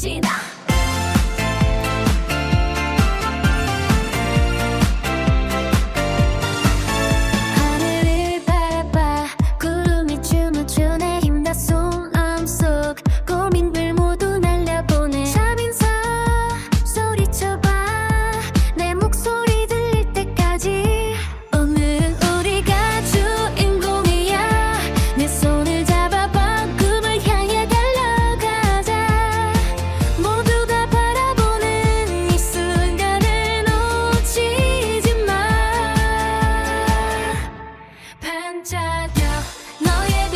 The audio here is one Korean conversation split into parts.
Gina.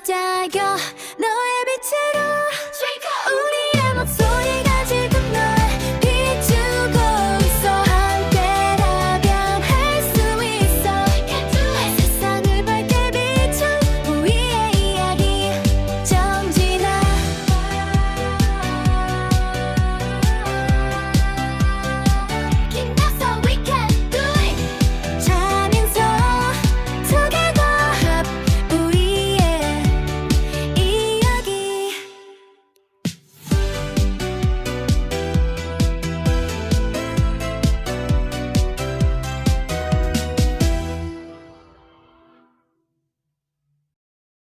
깜짝여 너